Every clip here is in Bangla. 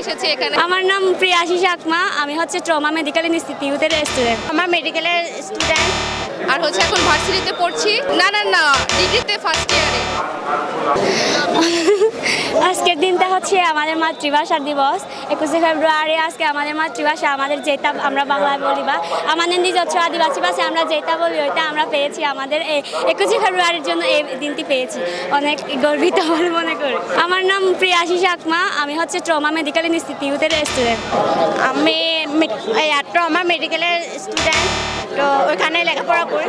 এসেছি এখানে? আমার নাম প্রিয়াশিস আকমা আমি হচ্ছে ট্রমা মেডিকেল ইনস্টিটিউটের স্টুডেন্ট আমার মেডিকেলের স্টুডেন্ট আর হচ্ছে এখন ভার্সিটিতে পড়ছি? না না না ডিগ্রিতে ফার্স্ট ইয়ারে আজকের দিনটা হচ্ছে আমাদের মাতৃভাষা দিবস। একুশে ফেব্রুয়ারি আজকে আমাদের মাতৃভাষা, আমাদের যেটা আমরা বাংলায় বলি বা আমাদের নিজস্ব আদিবাসী ভাষায় আমরা যেটা বলি, ওইটা আমরা পেয়েছি আমাদের একুশে ফেব্রুয়ারির জন্য এই দিনটি পেয়েছি। অনেক গর্বিত বলে মনে করি। আমার নাম প্রিয়াশিস আত্মা আমি হচ্ছে ট্রমা মেডিকেল ইনস্টিটিউটের স্টুডেন্ট আমি ট্রমা মেডিকেলের স্টুডেন্ট তো ওইখানে লেখাপড়া করি।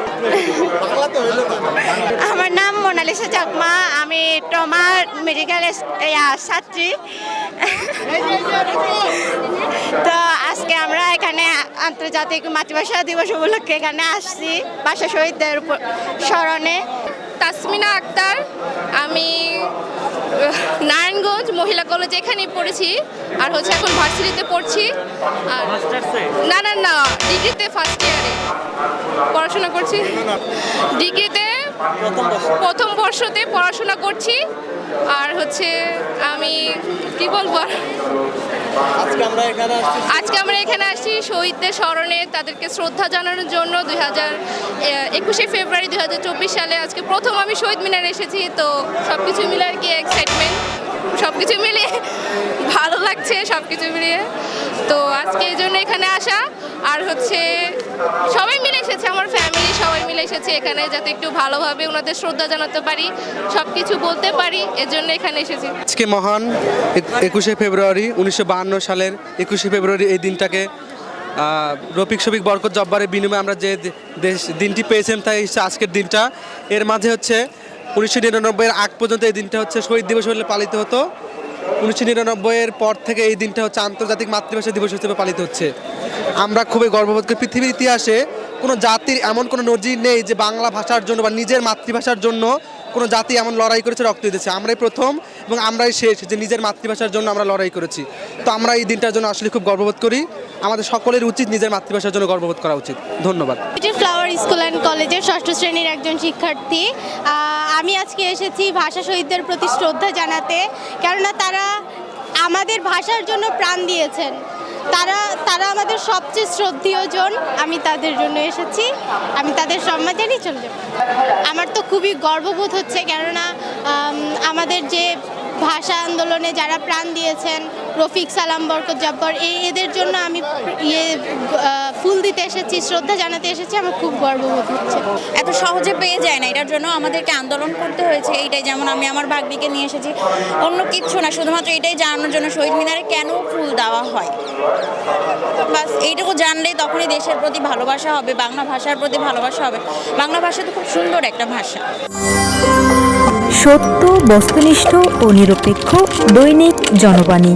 আমার নাম মোনালিসা চাকমা, আমি ট্রমা মেডিকেল ছাত্রী। তো আজকে আমরা এখানে আন্তর্জাতিক মাতৃভাষা দিবস উপলক্ষে এখানে আসছি। ভাষা শহীদদের স্মরণে। তাসমিনা আক্তার, আমি নারায়ণগঞ্জ মহিলা কলেজ এখানেই পড়েছি আর হচ্ছে এখন ভার্সিটিতে পড়ছি। আর না না না ডিগ্রিতে ফার্স্ট ইয়ারে পড়াশোনা করছি। ডিগ্রিতে প্রথম বর্ষতে পড়াশোনা করছি আর হচ্ছে কি বলব? আজকে আমরা এখানে আসছি আজকে আমরা এখানে আসছি শহীদদের স্মরণে তাদেরকে শ্রদ্ধা জানানোর জন্য দুই হাজার একুশে ফেব্রুয়ারি দুই হাজার চব্বিশ সালে আজকে প্রথম আমি শহীদ মিনার এসেছি তো সব কিছু মিলে আর কি এক্সাইটমেন্ট সব কিছু মিলিয়ে ভালো লাগছে সব কিছু মিলিয়ে। তো আজকে এই জন্য এখানে আসা। আর হচ্ছে, সবাই মিলে এসেছে, আমার ফ্যামিলি সবাই মিলে এসেছে এখানে যাতে একটু ভালোভাবে ওনাদের শ্রদ্ধা জানাতে পারি সব কিছু বলতে পারি, এজন্য এখানে এসেছি। আজকে মহান একুশে ফেব্রুয়ারি উনিশশো সালের একুশে ফেব্রুয়ারি এই দিনটাকে রফিক শফিক বরকত জব্বারের বিনিময়ে আমরা যে দেশ দিনটি পেয়েছিলাম তাই আজকের দিনটা। এর মাঝে হচ্ছে উনিশশো নিরানব্বইয়ের আগ পর্যন্ত এই দিনটা হচ্ছে শহীদ দিবস হলে পালিত হতো। উনিশশো নিরানব্বইয়ের পর থেকে এই দিনটা হচ্ছে আন্তর্জাতিক মাতৃভাষা দিবস হিসেবে পালিত হচ্ছে। আমরা খুবই গর্ববোধ করি পৃথিবীর ইতিহাসে কোনো জাতির এমন কোনো নজির নেই যে বাংলা ভাষার জন্য বা নিজের মাতৃভাষার জন্য কোনো জাতি এমন লড়াই করেছে, রক্ত দিতেছে আমরাই প্রথম এবং আমরাই শেষ যে নিজের মাতৃভাষার জন্য আমরা লড়াই করেছি। তো আমরা এই দিনটার জন্য আসলে খুব গর্ববোধ করি। আমাদের সকলের উচিত নিজের মাতৃভাষার জন্য গর্ববোধ করা উচিত। ধন্যবাদ। ফ্লাওয়ার স্কুল অ্যান্ড কলেজের ষষ্ঠ শ্রেণির একজন শিক্ষার্থী। আমি আজকে এসেছি ভাষা শহীদদের প্রতি শ্রদ্ধা জানাতে, কেননা তারা আমাদের ভাষার জন্য প্রাণ দিয়েছেন। তারা তারা আমাদের সবচেয়ে শ্রদ্ধীয় জন। আমি তাদের জন্য এসেছি। আমি তাদের সম্মান জানিয়ে চলে যাব। আমার তো খুবই গর্ববোধ হচ্ছে কেননা আমাদের যে ভাষা আন্দোলনে যারা প্রাণ দিয়েছেন, রফিক সালাম বরকত জব্বর এই এদের জন্য আমি ইয়ে ফুল দিতে এসেছি শ্রদ্ধা জানাতে এসেছি আমার খুব গর্ববোধ হচ্ছে। এত সহজে পেয়ে যায় না এটার জন্য আমাদেরকে আন্দোলন করতে হয়েছে এইটাই যেমন আমি আমার ভাগ্নিকে নিয়ে এসেছি। অন্য কিচ্ছু না শুধুমাত্র এটাই জানানোর জন্য শহীদ মিনারে কেন ফুল দেওয়া হয়? বাস এইটুকু জানলেই তখনই দেশের প্রতি ভালোবাসা হবে বাংলা ভাষার প্রতি ভালোবাসা হবে। বাংলা ভাষা তো খুব সুন্দর একটা ভাষা। সত্য বস্তুনিষ্ঠ ও নিরপেক্ষ দৈনিক জনবাণী।